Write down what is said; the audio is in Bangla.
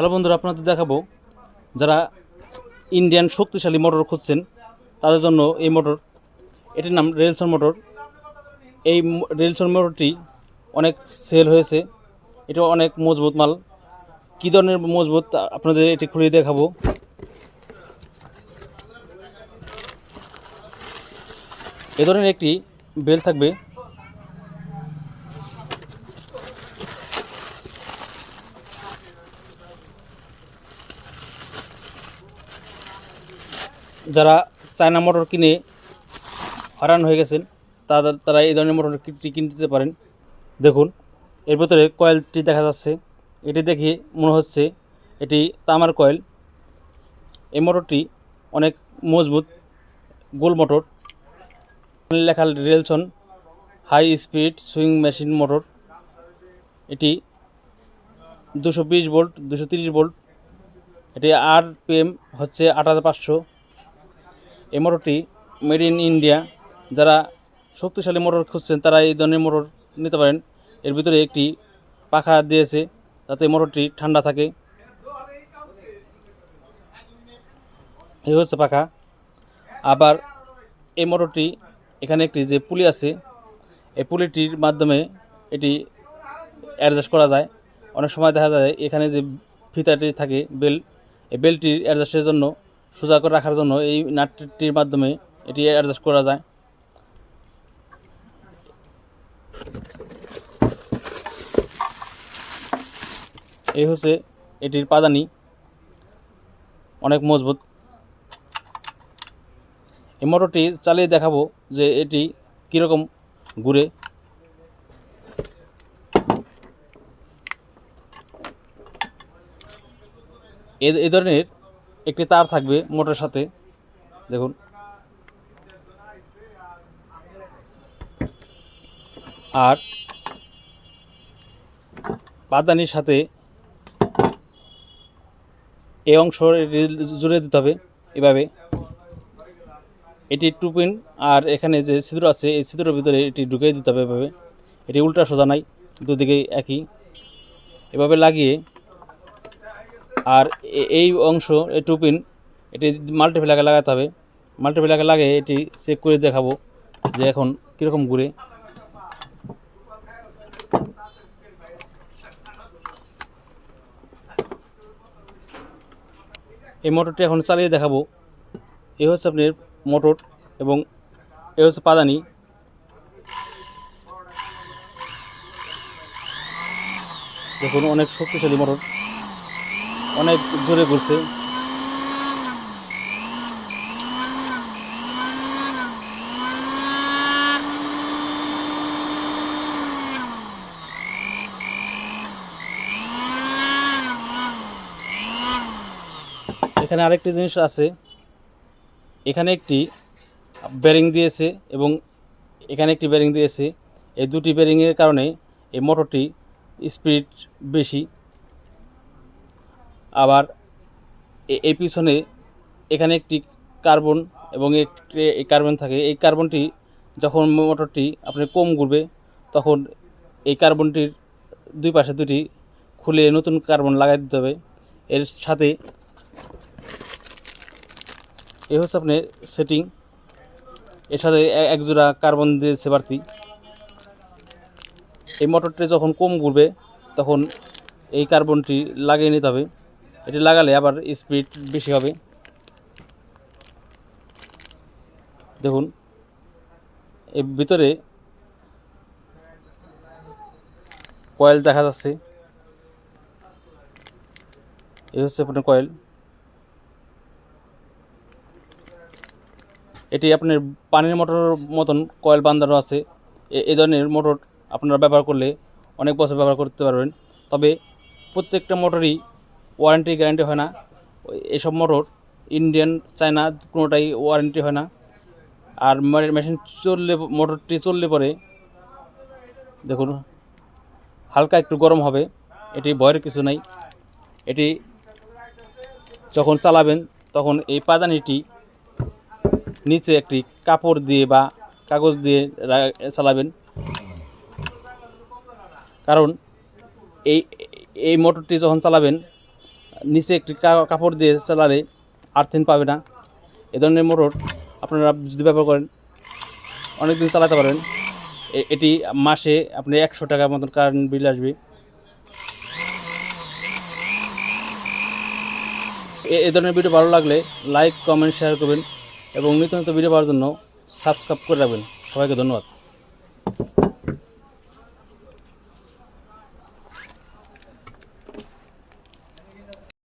হ্যালো বন্ধুরা, আপনাদের দেখাবো যারা ইন্ডিয়ান শক্তিশালী মোটর খুঁজছেন, তাদের জন্য এই মোটর। এটির নাম রেলসন মোটর। এই রেলসন মোটরটি অনেক সেল হয়েছে। এটা অনেক মজবুত মাল। কী ধরনের মজবুত আপনাদের এটি খুলে দেখাবো। এ ধরনের একটি বেল থাকবে। যারা চায়না মোটর কিনে হয়রান হয়ে গেছেন তাদের তারা এই ধরনের মোটর কিনতে পারেন। দেখুন, এর ভেতরে কয়েলটি দেখা যাচ্ছে। এটি দেখে মনে হচ্ছে এটি তামার কয়েল। এই মোটরটি অনেক মজবুত, গোল মোটর। লেখা Ralson, high speed swing machine motor. এটি দুশো বিশ ভোল্ট, দুশো তিরিশ ভোল্ট। এটি আর পিএম হচ্ছে আট হাজার পাঁচশো। এই মোটরটি মেড ইন ইন্ডিয়া, যারা শক্তিশালী মোটর খুঁজছেন, তারা এই ধরনের মোটর নিতে পারেন। এর ভিতরে একটি পাখা দিয়েছে, তাতে মোটরটি ঠান্ডা থাকে। এই হচ্ছে পাখা। আবার এই মোটরটি, এখানে একটি যে পুলি আছে, এই পুলিটির মাধ্যমে এটি অ্যাডজাস্ট করা যায়। অনেক সময় দেখা যায় এখানে যে ফিতাটি থাকে, বেল, এই বেলটির অ্যাডজাস্টের জন্য সোজা করে রাখার জন্য এই নাটটির মাধ্যমে এটি অ্যাডজাস্ট করা যায়। এই হচ্ছে এটির পাদানি। অনেক মজবুত। এই মোটরটি চালিয়ে দেখাবো যে এটি কীরকম ঘুরে। এ ধরনের একটি তার থাকবে মোটরের সাথে। দেখুন। আর পাদানির সাথে এই অংশ জুড়ে দিতে হবে এভাবে। এটি টু পিন, আর এখানে যে ছিদ্র আছে, এই ছিদ্রের ভিতরে এটি ঢুকিয়ে দিতে হবে এভাবে। এটি উল্টা সোজা নাই দুদিকে একই। এভাবে লাগিয়ে আর এই অংশ, এই টুপিন, এটি মাল্টিপ্লাকে লাগাতে হবে। মাল্টিপ্লাকে লাগিয়ে এটি চেক করে দেখাবো যে এখন কীরকম ঘুরে। এই মোটরটি এখন চালিয়ে দেখাবো। এই হচ্ছে আপনার মোটর এবং এ হচ্ছে পাদানি। দেখুন, অনেক শক্তিশালী মোটর। অনেক জোরে ঘুরছে। এখানে আরেকটি জিনিস আছে। এখানে একটি বেরিং দিয়েছে এবং এখানে একটি বেরিং দিয়েছে। এই দুটি বেরিংয়ের কারণে এই মোটরটি স্পিড বেশি। আবার এই পিছনে এখানে একটি কার্বন এবং একটি কার্বন থাকে। এই কার্বনটি যখন মোটরটি আপনি কম ঘুরবে, তখন এই কার্বনটির দুই পাশে দুটি খুলে নতুন কার্বন লাগাই দিতে হবে। এর সাথে এ হচ্ছে আপনার সেটিং এর সাথে এক জোড়া কার্বন দিয়েছে বাড়তি এই মোটরটি যখন কম ঘুরবে, তখন এই কার্বনটি লাগিয়ে নিতে হবে। এটি লাগালে আবার স্পিড বেশি হবে। দেখুন, এর ভিতরে কয়েল দেখা যাচ্ছে। এই হচ্ছে আপনার কয়েল এটি আপনার পানির মোটরের মতন কয়েল বান্ধানো আছে। এ- এই ধরনের মোটর আপনারা ব্যবহার করলে অনেক বছর ব্যবহার করতে পারবেন। তবে প্রত্যেকটা মোটরই ওয়ারেন্টি গ্যারান্টি হয় না। এসব মোটর ইন্ডিয়ান, চায়না কোনোটাই ওয়ারেন্টি হয় না। আর মেশিন চললে, মোটরটি চললে পরে দেখুন, হালকা একটু গরম হবে, এটি ভয়ের কিছু নাই। এটি যখন চালাবেন, তখন এই পাদানিটি নিচে একটি কাপড় দিয়ে বা কাগজ দিয়ে চালাবেন। কারণ এই এই মোটরটি যখন চালাবেন নিচে একটি কাপড় দিয়ে চালালে আর্থিন পাবে না। এ ধরনের মোটর আপনারা যদি ব্যবহার করেন অনেক দিন চালাতে পারবেন এ- এটি মাসে আপনি একশো টাকার মতন কারেন্ট বিল আসবে। এ- এ ধরনের ভিডিও ভালো লাগলে লাইক কমেন্ট শেয়ার করবেন এবং নিত্য নতুন ভিডিও পাওয়ার জন্য সাবস্ক্রাইব করে রাখবেন। সবাইকে ধন্যবাদ।